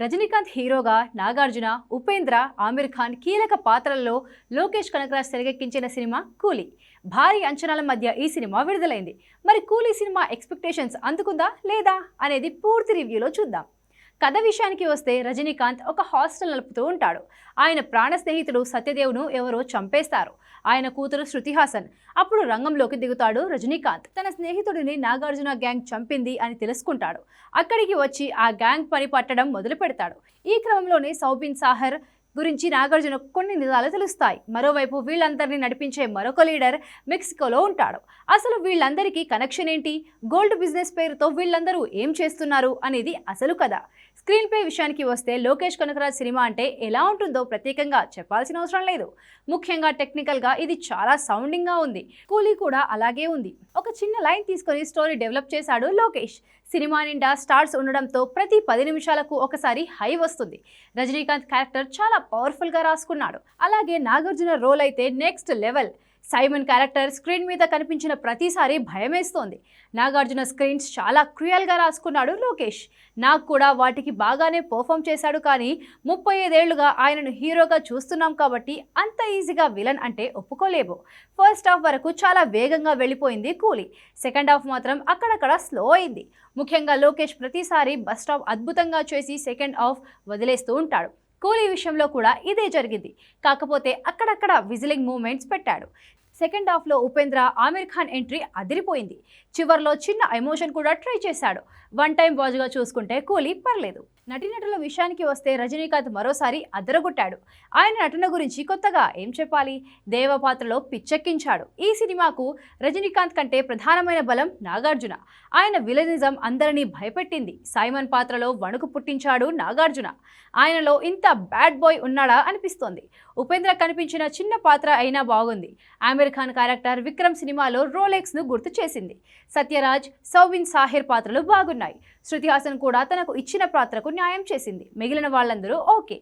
రజనీకాంత్ హీరోగా నాగార్జున ఉపేంద్ర ఆమిర్ ఖాన్ కీలక పాత్రల్లో లోకేష్ కనకరాజ్ తెరకెక్కించిన సినిమా కూలీ. భారీ అంచనాల మధ్య ఈ సినిమా విడుదలైంది. మరి కూలీ సినిమా ఎక్స్పెక్టేషన్స్ అందుకుందా లేదా అనేది పూర్తి రివ్యూలో చూద్దాం. కథ విషయానికి వస్తే రజనీకాంత్ ఒక హాస్టల్ నలుపుతూ ఉంటాడు. ఆయన ప్రాణ స్నేహితుడు సత్యదేవ్ను ఎవరో చంపేస్తారు. ఆయన కూతురు శృతి హాసన్ అప్పుడు రంగంలోకి దిగుతాడు రజనీకాంత్. తన స్నేహితుడిని నాగార్జున గ్యాంగ్ చంపింది అని తెలుసుకుంటాడు. అక్కడికి వచ్చి ఆ గ్యాంగ్ పని పట్టడం మొదలు పెడతాడు ఈ క్రమంలోనే సౌబిన్ సాహర్ గురించి నాగార్జున కొన్ని నిజాలు తెలుస్తాయి. మరోవైపు వీళ్ళందరినీ నడిపించే మరొక లీడర్ మెక్సికోలో ఉంటాడు. అసలు వీళ్ళందరికీ కనెక్షన్ ఏంటి? గోల్డ్ బిజినెస్ పేరుతో వీళ్ళందరూ ఏం చేస్తున్నారు అనేది అసలు కథ. స్క్రీన్ ప్లే విషయానికి వస్తే లోకేష్ కనకరాజ్ సినిమా అంటే ఎలా ఉంటుందో ప్రత్యేకంగా చెప్పాల్సిన అవసరం లేదు. ముఖ్యంగా టెక్నికల్గా ఇది చాలా సౌండింగ్గా ఉంది. కూలీ కూడా అలాగే ఉంది. ఒక చిన్న లైన్ తీసుకొని స్టోరీ డెవలప్ చేశాడు లోకేష్. సినిమా నిండా స్టార్స్ ఉండడంతో ప్రతి పది నిమిషాలకు ఒకసారి హై వస్తుంది. రజనీకాంత్ క్యారెక్టర్ చాలా పవర్ఫుల్గా రాసుకున్నాడు. అలాగే నాగార్జున రోల్ అయితే next level Simon character screen మీద కనిపించిన ప్రతిసారి భయమేస్తోంది. నాగార్జున స్క్రీన్స్ చాలా క్రియల్గా రాసుకున్నాడు లోకేష్. నాకు కూడా వాటికి బాగానే పర్ఫామ్ చేశాడు కానీ ముప్పై ఐదేళ్ళుగా ఆయనను హీరోగా చూస్తున్నాం కాబట్టి అంత ఈజీగా విలన్ అంటే ఒప్పుకోలేము. ఫస్ట్ హాఫ్ వరకు చాలా వేగంగా వెళ్ళిపోయింది కూలీ. సెకండ్ హాఫ్ మాత్రం అక్కడక్కడ స్లో అయింది. ముఖ్యంగా లోకేష్ ప్రతిసారి బస్ స్టాప్ అద్భుతంగా చేసి సెకండ్ హాఫ్ వదిలేస్తూ ఉంటాడు. కూలీ విషయంలో కూడా ఇదే జరిగింది. కాకపోతే అక్కడక్కడ విజిలింగ్ మూమెంట్స్ పెట్టాడు. సెకండ్ హాఫ్లో ఉపేంద్ర ఆమిర్ ఖాన్ ఎంట్రీ అదిరిపోయింది. చివర్లో చిన్న ఎమోషన్ కూడా ట్రై చేశాడు. వన్ టైం వాజ్గా చూసుకుంటే కూలీ పర్లేదు. నటీనటుల విషయానికి వస్తే రజనీకాంత్ మరోసారి అదరగొట్టాడు. ఆయన నటన గురించి కొత్తగా ఏం చెప్పాలి? దేవ పాత్రలో పిచ్చెక్కించాడు. ఈ సినిమాకు రజనీకాంత్ కంటే ప్రధానమైన బలం నాగార్జున. ఆయన విలనిజం అందరినీ భయపెట్టింది. సైమన్ పాత్రలో వణుకు పుట్టించాడు నాగార్జున. ఆయనలో ఇంత బ్యాడ్ బాయ్ ఉన్నాడా అనిపిస్తోంది. ఉపేంద్ర కనిపించిన చిన్న పాత్ర అయినా బాగుంది. ఆమిర్ ఖాన్ క్యారెక్టర్ విక్రమ్ సినిమాలో రోలెక్స్ను గుర్తు చేసింది. సత్యరాజ్ సౌబిన్ సాహిర్ పాత్రలు బాగున్నాయి. శృతి హాసన్ కూడా తనకు ఇచ్చిన పాత్రకు న్యాయం చేసింది. మిగిలిన వాళ్ళందరూ ఓకే.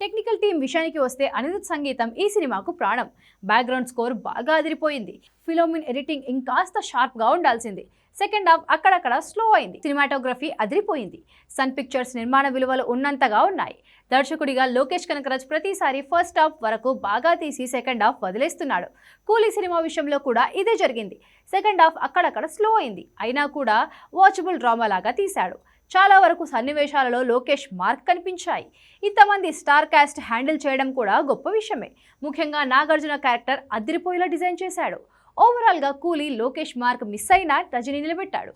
టెక్నికల్ టీం విషయానికి వస్తే అనిరుద్ సంగీతం ఈ సినిమాకు ప్రాణం. బ్యాక్గ్రౌండ్ స్కోర్ బాగా అదిరిపోయింది. ఫిలోమిన్ ఎడిటింగ్ ఇంకాస్త షార్ప్గా ఉండాల్సింది. సెకండ్ హాఫ్ అక్కడక్కడ స్లో అయింది. సినిమాటోగ్రఫీ అదిరిపోయింది. సన్ పిక్చర్స్ నిర్మాణ విలువలు ఉన్నంతగా ఉన్నాయి. దర్శకుడిగా లోకేష్ కనకరాజ్ ప్రతిసారి ఫస్ట్ హాఫ్ వరకు బాగా తీసి సెకండ్ హాఫ్ వదిలేస్తున్నాడు. కూలీ సినిమా విషయంలో కూడా ఇదే జరిగింది. సెకండ్ హాఫ్ అక్కడక్కడ స్లో అయింది. అయినా కూడా వాచబుల్ డ్రామా లాగా తీశాడు. చాలా వరకు సన్నివేశాలలో లోకేష్ మార్క్ కనిపించాయి. ఇంతమంది స్టార్ క్యాస్ట్ హ్యాండిల్ చేయడం కూడా గొప్ప విషయమే. ముఖ్యంగా నాగార్జున క్యారెక్టర్ అదిరిపోయేలా డిజైన్ చేశాడు. ఓవరాల్గా కూలీ లోకేష్ మార్క్ మిస్ అయినా రజనీ నిలబెట్టాడు.